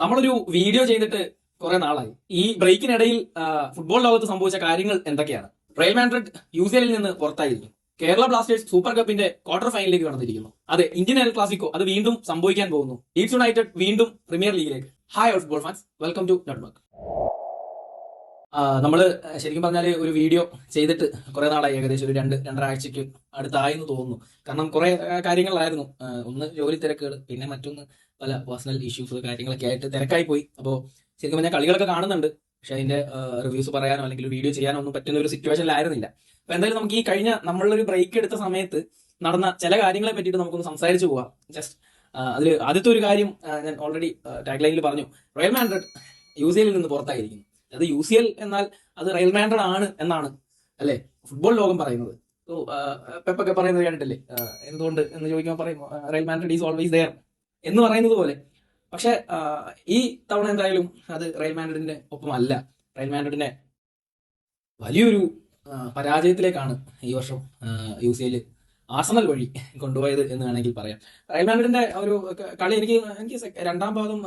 നമ്മളൊരു വീഡിയോ ചെയ്തിട്ട് കുറെ നാളായി. ഈ ബ്രേക്കിനിടയിൽ ഫുട്ബോൾ ലോകത്ത് സംഭവിച്ച കാര്യങ്ങൾ എന്തൊക്കെയാണ്? റയൽ മാൻഡ്രിഡ് യു സി എല്ലിൽ നിന്ന് പുറത്തായിരിക്കും. കേരള ബ്ലാസ്റ്റേഴ്സ് സൂപ്പർ കപ്പിന്റെ ക്വാർട്ടർ ഫൈനലിലേക്ക് കടന്നിരിക്കുന്നു. അതെ ഇന്ത്യൻ എൽ ക്ലാസിക്കോ അത് വീണ്ടും സംഭവിക്കാൻ പോകുന്നു. ലീഡ്സ് യുണൈറ്റഡ് വീണ്ടും premier ലീഗിലേക്ക് hi football fans welcome to network നമ്മൾ ശരിക്കും പറഞ്ഞാൽ ഒരു വീഡിയോ ചെയ്തിട്ട് കുറെ നാളായി. ഏകദേശം ഒരു രണ്ട് രണ്ടര ആഴ്ചക്ക് അടുത്തായെന്ന് തോന്നുന്നു. കാരണം കുറെ കാര്യങ്ങളായിരുന്നു. ഒന്ന് ജോലി തിരക്കുകൾ പിന്നെ മറ്റൊന്ന് പല പേഴ്സണൽ ഇഷ്യൂസ് കാര്യങ്ങളൊക്കെ ആയിട്ട് തിരക്കായി പോയി അപ്പോൾ ശരിക്കും ഞാൻ കളികളൊക്കെ കാണുന്നുണ്ട്. പക്ഷെ അതിന്റെ റിവ്യൂസ് പറയാനോ അല്ലെങ്കിൽ വീഡിയോ ചെയ്യാനോ ഒന്നും പറ്റുന്ന ഒരു സിറ്റുവേഷനിലായിരുന്നില്ല അപ്പൊ എന്തായാലും നമുക്ക് ഈ കഴിഞ്ഞ നമ്മളൊരു ബ്രേക്ക് എടുത്ത സമയത്ത് നടന്ന ചില കാര്യങ്ങളെ പറ്റിയിട്ട് നമുക്കൊന്ന് സംസാരിച്ചു പോവാം. ജസ്റ്റ് അതിൽ ആദ്യത്തെ ഒരു കാര്യം ഞാൻ ഓൾറെഡി ടാഗ്ലൈനിൽ പറഞ്ഞു റയൽ മാൻഡ്രഡ് യു സി എല്ലിൽ നിന്ന് പുറത്തായിരിക്കുന്നു. അത് യു സി എൽ എന്നാൽ അത് റയൽ മാൻഡ്രഡ് ആണ് എന്നാണ് അല്ലെ? ഫുട്ബോൾ ലോകം പറയുന്നത്. പെപ്പൊക്കെ പറയുന്നത് കേട്ടിട്ടില്ലേ? എന്തുകൊണ്ട് എന്ന് ചോദിക്കുമ്പോൾ പറയും Real Madrid is always there എന്ന് പറയുന്നത് പോലെ പക്ഷെ ഈ തവണ എന്തായാലും അത് റയൽ മാൻഡ്രിഡിന്റെ ഒപ്പമല്ല. റയൽ മാൻഡ്രിഡിനെ വലിയൊരു പരാജയത്തിലേക്കാണ് ഈ വർഷം യു സി എൽ ആർസണൽ വഴി കൊണ്ടുപോയത് എന്ന് വേണമെങ്കിൽ പറയാം. റയൽ മാൻഡ്രിഡിന്റെ ഒരു കളി എനിക്ക് എനിക്ക് രണ്ടാം ഭാഗം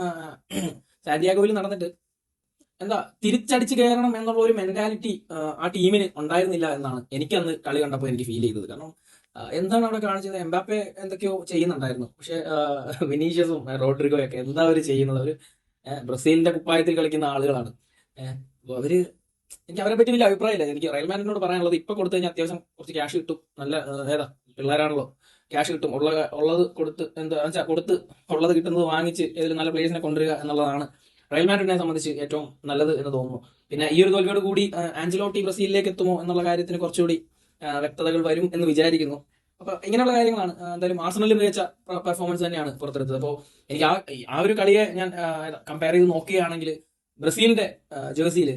സാന്റിയാഗോയിൽ നടന്നിട്ട് എന്താ തിരിച്ചടിച്ച് കയറണം എന്നുള്ള ഒരു മെന്റാലിറ്റി ആ ടീമിന് ഉണ്ടായിരുന്നില്ല എന്നാണ് എനിക്ക് അന്ന് കളി കണ്ടപ്പോൾ എനിക്ക് ഫീൽ ചെയ്തത്. കാരണം എന്താണ് അവിടെ കാണിച്ചത്? എംബാപ്പെ എന്തൊക്കെയോ ചെയ്യുന്നുണ്ടായിരുന്നു. പക്ഷെ വിനീഷ്യസും റോഡ്രിഗോ ഒക്കെ എന്താ അവർ ചെയ്യുന്നത്? അവർ ബ്രസീലിന്റെ കുപ്പായത്തിൽ കളിക്കുന്ന ആളുകളാണ്. അവർ എനിക്ക് അവരെ പറ്റി വലിയ അഭിപ്രായമില്ല. എനിക്ക് റയൽ പറയാനുള്ളത് ഇപ്പൊ കൊടുത്തു കഴിഞ്ഞാൽ അത്യാവശ്യം കുറച്ച് ക്യാഷ് കിട്ടും. നല്ല ഏതാ പിള്ളേരാണല്ലോ. ക്യാഷ് കിട്ടും. ഉള്ള ഉള്ളത് കൊടുത്ത് എന്താ വെച്ചാൽ കൊടുത്ത് ഉള്ളത് കിട്ടുന്നത് വാങ്ങിച്ച് ഏതൊരു നല്ല പ്ലേയേഴ്സിനെ കൊണ്ടുവരിക എന്നുള്ളതാണ് റയൽ മാഡ്രിഡിനെ സംബന്ധിച്ച് ഏറ്റവും നല്ലത് എന്ന് തോന്നുന്നു. പിന്നെ ഈ ഒരു തോൽവിയോട് കൂടി ആഞ്ചലോട്ടി ബ്രസീലിലേക്ക് എത്തുമോ എന്നുള്ള കാര്യത്തിന് കുറച്ചുകൂടി വ്യക്തതകൾ വരും എന്ന് വിചാരിക്കുന്നു. അപ്പൊ ഇങ്ങനെയുള്ള കാര്യങ്ങളാണ് എന്തായാലും ആർസണലിൽ മികച്ച പെർഫോമൻസ് തന്നെയാണ് പുറത്തെടുത്തത്. അപ്പോൾ എനിക്ക് ആ ആ ഒരു കളിയെ ഞാൻ കമ്പയർ ചെയ്ത് നോക്കുകയാണെങ്കിൽ ബ്രസീലിന്റെ ജേഴ്സിയിൽ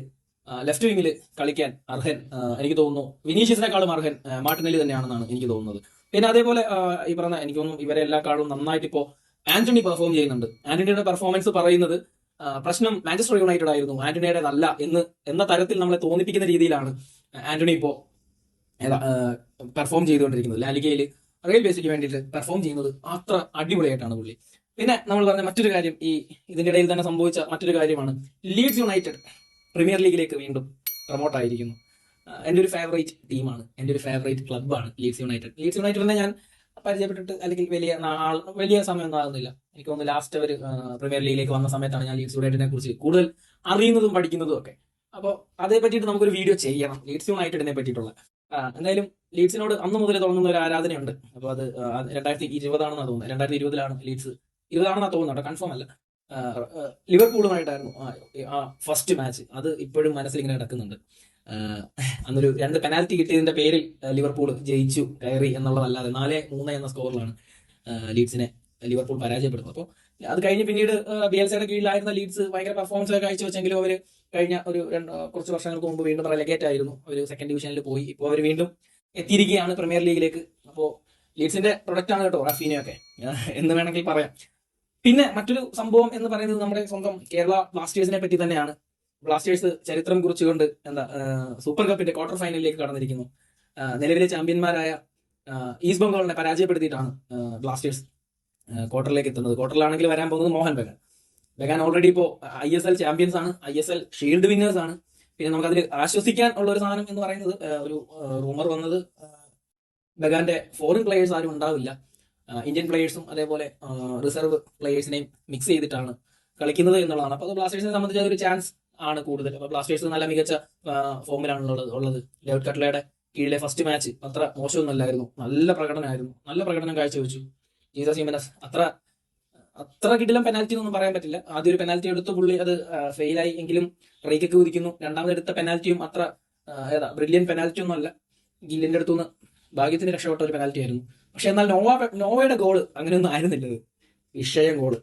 ലെഫ്റ്റ് വിങ്ങിൽ കളിക്കാൻ അർഹൻ എനിക്ക് തോന്നുന്നു. വിനീഷ്യസിനെക്കാളും അർഹൻ മാർട്ടിനലി തന്നെയാണെന്നാണ് എനിക്ക് തോന്നുന്നത്. പിന്നെ അതേപോലെ ഈ പറഞ്ഞ എനിക്ക് തോന്നുന്നു ഇവരെ എല്ലാക്കാളും നന്നായിട്ട് ഇപ്പോ ആന്റണി പെർഫോം ചെയ്യുന്നുണ്ട്. ആന്റണിയുടെ പെർഫോമൻസ് പറയുന്നത് പ്രശ്നം മാഞ്ചസ്റ്റർ യുണൈറ്റഡ് ആയിരുന്നു. ആന്റണിയുടേതല്ല എന്ന് എന്ന തരത്തിൽ നമ്മളെ തോന്നിപ്പിക്കുന്ന രീതിയിലാണ് ആന്റണി ഇപ്പോ പെർഫോം ചെയ്തുകൊണ്ടിരിക്കുന്നത്. ലാലികയിൽ റെയിൽവേസിക്ക് വേണ്ടിയിട്ട് പെർഫോം ചെയ്യുന്നത് അത്ര അടിപൊളിയായിട്ടാണ് പുള്ളി. പിന്നെ നമ്മൾ പറഞ്ഞ മറ്റൊരു കാര്യം ഈ ഇതിന്റെ ഇടയിൽ തന്നെ സംഭവിച്ച മറ്റൊരു കാര്യമാണ്. ലീഡ്സ് യുണൈറ്റഡ് പ്രീമിയർ ലീഗിലേക്ക് വീണ്ടും പ്രൊമോട്ട് ആയിരിക്കുന്നു. എന്റെ ഒരു ഫേവറേറ്റ് ടീമാണ് എന്റെ ഒരു ഫേവറേറ്റ് ക്ലബ്ബാണ് ലീഡ്സ് യുണൈറ്റഡ് ലീഡ്സ് യുണൈറ്റഡിനെ ഞാൻ പരിചയപ്പെട്ടിട്ട് അല്ലെങ്കിൽ വലിയ നാൾ വലിയ സമയം ആകുന്നില്ല. എനിക്ക് തോന്നുന്നു ലാസ്റ്റ് അവർ പ്രീമിയർ ലീഗിലേക്ക് വന്ന സമയത്താണ് ഞാൻ ലീഡ്സ് യുണൈറ്റഡിനെ കുറിച്ച് കൂടുതൽ അറിയുന്നതും പഠിക്കുന്നതും ഒക്കെ. അപ്പോൾ അതേ പറ്റിയിട്ട് നമുക്കൊരു വീഡിയോ ചെയ്യണം. ലീഡ്സ് യുണൈറ്റഡിനെ പറ്റിയിട്ടുള്ള എന്തായാലും ലീഡ്സിനോട് അന്ന് മുതൽ തുടങ്ങുന്ന ഒരു ആരാധനയുണ്ട്. അപ്പോൾ അത് രണ്ടായിരത്തി ഇരുപതാണെന്നാണ് തോന്നുന്നത്. രണ്ടായിരത്തി ഇരുപതിലാണ് ലീഡ്സ് ഇരുപതാണെന്നാണ് തോന്നുന്നത്. കൺഫേം അല്ല. ലിവർപൂളുമായിട്ടായിരുന്നു ആ, ഫസ്റ്റ് മാച്ച് അത് ഇപ്പോഴും മനസ്സിൽ ഇങ്ങനെ കിടക്കുന്നുണ്ട് അന്നൊരു രണ്ട് പെനാൽറ്റി കിട്ടിയതിന്റെ പേരിൽ ലിവർപൂൾ ജയിച്ചു കയറി എന്നുള്ളതല്ലാതെ നാല് മൂന്ന് എന്ന സ്കോറിലാണ് ലീഡ്സിനെ ലിവർപൂൾ പരാജയപ്പെടുന്നത്. അപ്പോൾ അത് കഴിഞ്ഞ് പിന്നീട് ബിയൽസയുടെ കീഴിലായിരുന്ന ലീഡ്സ് ഭയങ്കര പെർഫോമൻസ് ഒക്കെ കാഴ്ചവെച്ചെങ്കിലും അവർ കഴിഞ്ഞ ഒരു കുറച്ച് വർഷങ്ങൾക്ക് മുമ്പ് വീണ്ടും റെലഗേറ്റ് ആയിരുന്നു. ഒരു സെക്കൻഡ് ഡിവിഷനിൽ പോയി. ഇപ്പോൾ അവർ വീണ്ടും എത്തിയിരിക്കുകയാണ് പ്രീമിയർ ലീഗിലേക്ക് അപ്പോൾ ലീഡ്സിന്റെ പ്രൊഡക്റ്റ് ആണ് കേട്ടോ റഫീനയൊക്കെ. എന്ന് വേണമെങ്കിൽ പറയാം. പിന്നെ മറ്റൊരു സംഭവം എന്ന് പറയുന്നത് നമ്മുടെ സ്വന്തം കേരള ബ്ലാസ്റ്റേഴ്സിനെ പറ്റി തന്നെയാണ്. ബ്ലാസ്റ്റേഴ്സ് ചരിത്രം കുറിച്ചുകൊണ്ട് എന്താ സൂപ്പർ കപ്പിന്റെ ക്വാർട്ടർ ഫൈനലിലേക്ക് കടന്നിരിക്കുന്നു. നിലവിലെ ചാമ്പ്യന്മാരായ ഈസ്റ്റ് ബംഗാളിനെ പരാജയപ്പെടുത്തിയിട്ടാണ് ബ്ലാസ്റ്റേഴ്സ് ക്വാർട്ടറിലേക്ക് എത്തുന്നത്. ക്വാർട്ടറിലാണെങ്കിൽ വരാൻ പോകുന്നത് മോഹൻ ബഗാൻ. ബഗാൻ ഓൾറെഡി ഇപ്പോൾ ഐ എസ് എൽ ചാമ്പ്യൻസ് ആണ്. I S L shield winners ആണ്. പിന്നെ നമുക്ക് അതിൽ ആശ്വസിക്കാൻ ഉള്ള ഒരു സാധനം എന്ന് പറയുന്നത് ഒരു റൂമർ വന്നത് ബഗാന്റെ ഫോറിൻ പ്ലേയേഴ്സ് ആരും ഉണ്ടാവില്ല. ഇന്ത്യൻ പ്ലേയേഴ്സും അതേപോലെ റിസർവ് പ്ലേയേഴ്സിനെയും മിക്സ് ചെയ്തിട്ടാണ് കളിക്കുന്നത് എന്നുള്ളതാണ്. അപ്പോൾ ബ്ലാസ്റ്റേഴ്സിനെ സംബന്ധിച്ച് അതൊരു ചാൻസ് ആണ് കൂടുതൽ. അപ്പോൾ ബ്ലാസ്റ്റേഴ്സ് നല്ല മികച്ച ഫോമിലാണ് ഉള്ളത് ഡേവിഡ് കട്ട്ലയുടെ കീഴിലെ ഫസ്റ്റ് മാച്ച് അത്ര മോശമൊന്നുമല്ലായിരുന്നു. നല്ല പ്രകടനമായിരുന്നു. നല്ല പ്രകടനം കാഴ്ചവെച്ചു. ജീസസ് ഹിമനസ് അത്ര അത്ര കിടിലം പെനാൽറ്റി എന്നൊന്നും പറയാൻ പറ്റില്ല. ആദ്യ ഒരു പെനാൽറ്റി എടുത്തു പുള്ളി അത് ഫെയിലായി എങ്കിലും റേക്കൊക്കെ കുതിക്കുന്നു. രണ്ടാമത് എടുത്ത പെനാൽറ്റിയും അത്ര ഏതാ ബ്രില്യൻ പെനാൽറ്റി ഒന്നും അല്ല. ഗില്ലിന്റെ അടുത്തുനിന്ന് ഭാഗ്യത്തിന് രക്ഷപ്പെട്ട ഒരു പെനാൽറ്റി ആയിരുന്നു. പക്ഷെ എന്നാൽ നോവ നോവയുടെ ഗോൾ അങ്ങനെയൊന്നും ആയിരുന്നില്ല ഇത് വിഷയം ഗോൾ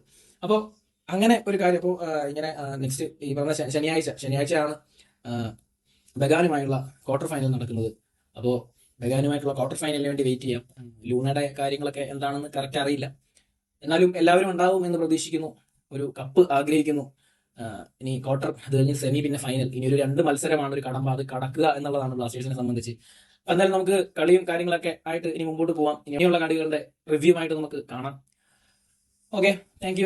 അപ്പോൾ അങ്ങനെ ഒരു കാര്യം ഇപ്പോൾ ഇങ്ങനെ നെക്സ്റ്റ് ഈ പറഞ്ഞ ശനിയാഴ്ച ശനിയാഴ്ചയാണ് ബഗാനുമായുള്ള ക്വാർട്ടർ ഫൈനൽ നടക്കുന്നത്. അപ്പോൾ ബഗാനുമായിട്ടുള്ള ക്വാർട്ടർ ഫൈനലിന് വേണ്ടി വെയിറ്റ് ചെയ്യാം. ലൂണയുടെ കാര്യങ്ങളൊക്കെ എന്താണെന്ന് കറക്റ്റ് അറിയില്ല. എന്നാലും എല്ലാവരും ഉണ്ടാവും എന്ന് പ്രതീക്ഷിക്കുന്നു. ഒരു കപ്പ് ആഗ്രഹിക്കുന്നു. ഇനി ക്വാർട്ടർ അത് കഴിഞ്ഞ് സെമി പിന്നെ ഫൈനൽ ഇനി ഒരു രണ്ട് മത്സരമാണ് ഒരു കടമ്പ. അത് കടക്കുക എന്നുള്ളതാണ് ബ്ലാസ്റ്റേഴ്സിനെ സംബന്ധിച്ച്. എന്നാലും നമുക്ക് കളിയും കാര്യങ്ങളൊക്കെ ആയിട്ട് ഇനി മുമ്പോട്ട് പോവാം. ഇനിയുള്ള കളികളുടെ റിവ്യൂ ആയിട്ട് നമുക്ക് കാണാം. Okay thank